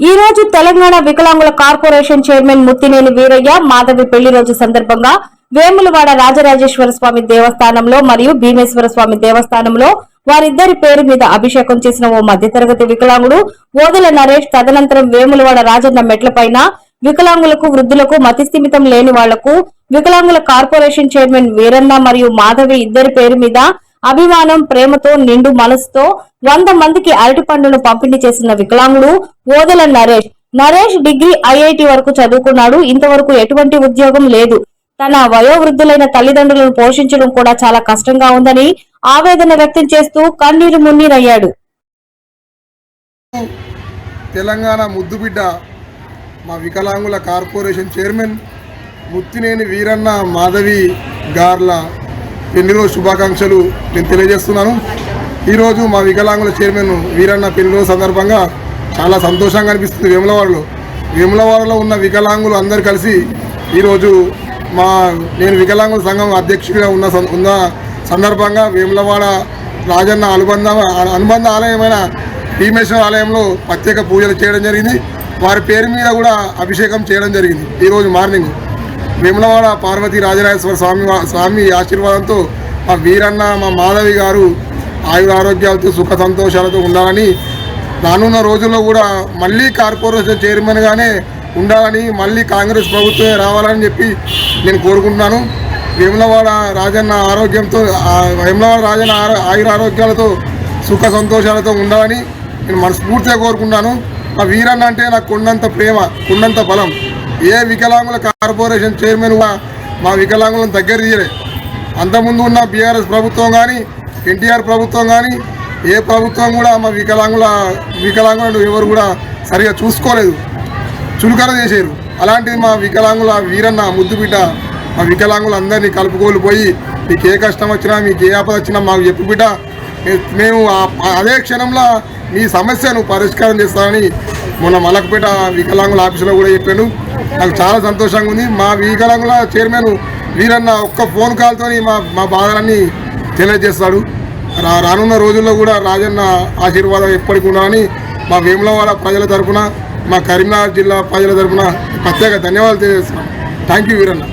ఈ రోజు తెలంగాణ వికలాంగుల కార్పొరేషన్ చైర్మన్ ముత్తినేని వీరయ్య మాధవి పెళ్ళి రోజు సందర్భంగా వేములవాడ రాజరాజేశ్వర స్వామి దేవస్థానంలో మరియు భీమేశ్వర స్వామి దేవస్థానంలో వారిద్దరి పేరు మీద అభిషేకం చేసిన ఓ మధ్యతరగతి వికలాంగుడు ఓదల నరేష్ తదనంతరం వేములవాడ రాజన్న మెట్లపైన వికలాంగులకు వృద్ధులకు మతిస్థిమితం లేని వాళ్ళకు వికలాంగుల కార్పొరేషన్ చైర్మన్ వీరన్న మరియు మాధవి ఇద్దరి పేరు మీద అభిమానం ప్రేమతో నిండు మనసుతో వంద మందికి అరటి పండును పంపిణీ చేసిన వికలాంగుడు ఓదెల నరేష్. నరేష్ డిగ్రీ ఐఐటి వరకు చదువుకున్నాడు. ఇంతవరకు ఎటువంటి ఉద్యోగం లేదు. తన వయోవృద్ధులైన తల్లిదండ్రులను పోషించడం కూడా చాలా కష్టంగా ఉందని ఆవేదన వ్యక్తం చేస్తూ కన్నీరు మున్నీరయ్యాడు. తెలంగాణ ముద్దుబిడ్డ మా వికలాంగుల కార్పొరేషన్ చైర్మన్ ముత్తినేని వీరన్న మాధవి గార్ల పెళ్ళిరోజు శుభాకాంక్షలు నేను తెలియజేస్తున్నాను. ఈరోజు మా వికలాంగుల చైర్మన్ వీరన్న పెళ్ళిరోజు సందర్భంగా చాలా సంతోషంగా అనిపిస్తుంది వేములవాడలో. వేములవాడలో ఉన్న వికలాంగులు అందరు కలిసి ఈరోజు మా నేను వికలాంగుల సంఘం అధ్యక్షుడిగా ఉన్న ఉన్న సందర్భంగా వేములవాడ రాజన్న అనుబంధ అనుబంధ ఆలయమైన భీమేశ్వర ఆలయంలో ప్రత్యేక పూజలు చేయడం జరిగింది. వారి పేరు మీద కూడా అభిషేకం చేయడం జరిగింది. ఈరోజు మార్నింగ్. వేములవాడ పార్వతీ రాజరాజేశ్వర స్వామి స్వామి ఆశీర్వాదంతో మా వీరన్న మా మాధవి గారు ఆయుర ఆరోగ్యాలతో సుఖ సంతోషాలతో ఉండాలని రానున్న రోజుల్లో కూడా మళ్ళీ కార్పొరేషన్ చైర్మన్గానే ఉండాలని మళ్ళీ కాంగ్రెస్ ప్రభుత్వమే రావాలని చెప్పి నేను కోరుకుంటున్నాను. వేములవాడ రాజన్న ఆరోగ్యంతో వేములవాడ రాజన్న ఆయుర ఆరోగ్యాలతో సుఖ సంతోషాలతో ఉండాలని నేను మనస్ఫూర్తిగా కోరుకుంటున్నాను. మా వీరన్న అంటే నాకు కొండంత ప్రేమ కొండంత బలం. ఏ వికలాంగుల కార్పొరేషన్ చైర్మన్ కూడా మా వికలాంగులను దగ్గర తీయలే. అంతకుముందు ఉన్న బీఆర్ఎస్ ప్రభుత్వం కానీ ఎన్టీఆర్ ప్రభుత్వం కానీ ఏ ప్రభుత్వం కూడా మా వికలాంగుల వికలాంగులను ఎవరు కూడా సరిగా చూసుకోలేదు. చులకన చేశారు అలాంటిది మా వికలాంగుల వీరన్న ముద్దు బిడ్డ మా వికలాంగులందరినీ కలుపుకోలిపోయి కలుపుకోలు పోయి మీకు ఏ కష్టం వచ్చినా మీకు ఏ ఆపద వచ్చినా మాకు చెప్పు బిడ్డ. మేము అదే క్షణంలో మీ సమస్యను పరిష్కారం చేస్తానని మొన్న మలకపేట వికలాంగుల ఆఫీసులో కూడా చెప్పాను. నాకు చాలా సంతోషంగా ఉంది. మా వికలాంగుల చైర్మన్ వీరన్న ఒక్క ఫోన్ కాల్తోని మా మా బాధలన్నీ తెలియజేస్తాడు. రా రానున్న రోజుల్లో కూడా రాజన్న ఆశీర్వాదం ఎప్పటికి ఉండాలని మా వేములవాడ ప్రజల తరఫున మా కరీంనగర్ జిల్లా ప్రజల తరపున ప్రత్యేక ధన్యవాదాలు తెలియజేస్తున్నాం. Thank you Veeranna.